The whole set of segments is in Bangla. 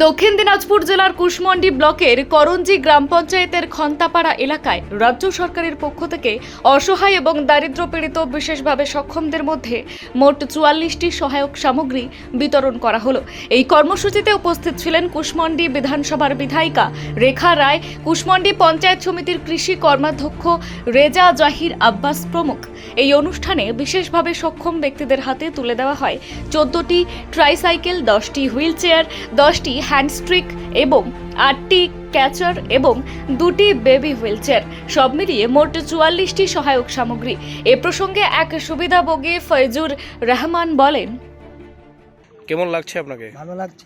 দক্ষিণ দিনাজপুর জেলার কুশমন্ডি ব্লকের করঞ্জি গ্রাম পঞ্চায়েতের খন্তাপাড়া এলাকায় রাজ্য সরকারের পক্ষ থেকে অসহায় এবং দারিদ্র পীড়িত বিশেষভাবে সক্ষমদের মধ্যে মোট চুয়াল্লিশটি সহায়ক সামগ্রী বিতরণ করা হলো। এই কর্মসূচিতে উপস্থিত ছিলেন কুশমন্ডি বিধানসভার বিধায়িকা রেখা রায়, কুশমন্ডি পঞ্চায়েত সমিতির কৃষি কর্মাধ্যক্ষ রেজা জাহির আব্বাস প্রমুখ। এই অনুষ্ঠানে বিশেষভাবে সক্ষম ব্যক্তিদের হাতে তুলে দেওয়া হয় চোদ্দটি ট্রাইসাইকেল দশটি হুইল চেয়ার দশটি হ্যান্ডস্ট্রিক এবং আটটি ক্যাচার এবং দুটি বেবি হুইলচেয়ার। সব মিলিয়ে মোট চুয়াল্লিশটি সহায়ক সামগ্রী। এ প্রসঙ্গে এক সুবিধাভোগী ফয়জুর রহমান বলেন কেমন লাগছে আপনাকে? ভালো লাগছে।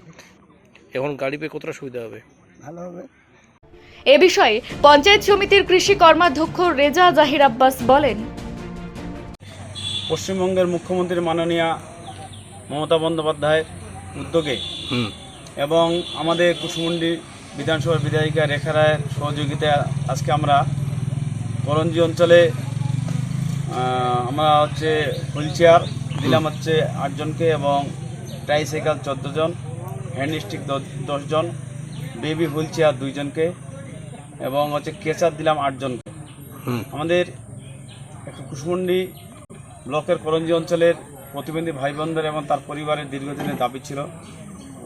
এখন গাড়ি পেয়ে কতটা সুবিধা হবে? ভালো হবে। এ বিষয়ে পঞ্চায়েত সমিতির কৃষি কর্মাধ্যক্ষ রেজা জাহির আব্বাস বলেন পশ্চিমবঙ্গের মুখ্যমন্ত্রী মাননীয়া মমতা বন্দ্যোপাধ্যায়ের উদ্যোগে হুম। এবং আমাদের কুশমুন্ডি বিধানসভার বিধায়িকা রেখা রায়ের সহযোগিতায় আজকে আমরা করঞ্জি অঞ্চলে আমরা হচ্ছে হুইল চেয়ার দিলাম হচ্ছে আটজনকে এবং ট্রাইসাইকেল চোদ্দ জন হ্যান্ড স্টিক দশজন বেবি হুইল চেয়ার দুইজনকে এবং হচ্ছে কেচার দিলাম আটজনকে আমাদের কুশমন্ডি ব্লকের করঞ্জি অঞ্চলের প্রতিবন্ধী ভাই বোনদের এবং তার পরিবারের দীর্ঘদিনের দাবি ছিল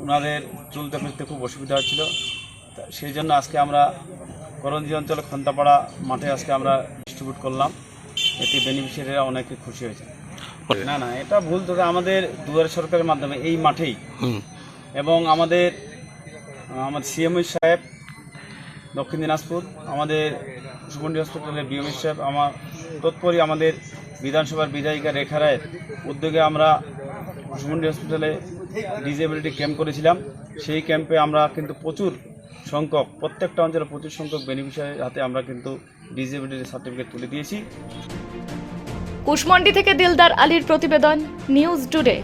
ওনাদের চলতে ফিরতে খুব অসুবিধা হচ্ছিল। সেই জন্য আজকে আমরা করঞ্জি অঞ্চলে খন্তাপাড়া মাঠে আজকে আমরা ডিস্ট্রিবিউট করলাম। এতে বেনিফিশিয়ারিরা অনেকে খুশি হয়েছে। না না এটা ভুল তো আমাদের দুয়ারে সরকারের মাধ্যমে এই মাঠেই। এবং আমাদের আমাদের সিএমই সাহেব দক্ষিণ দিনাজপুর আমাদের সুগন্ধি হসপিটালের বিএমএস সাহেব আমার তৎপরই আমাদের বিধানসভার বিধায়িকা রেখা রায়ের উদ্যোগে আমরা সুগন্ধি হসপিটালে ডিজেবিলিটি ক্যাম্প করেছিলাম। সেই ক্যাম্পে আমরা কিন্তু প্রচুর সংখ্যক, প্রত্যেকটা অঞ্চলে প্রচুর সংখ্যক বেনিফিশিয়ারির হাতে আমরা কিন্তু ডিজেবিলিটি সার্টিফিকেট তুলে দিয়েছি। কুশমন্ডি থেকে দিলদার আলীর প্রতিবেদন, নিউজ টুডে।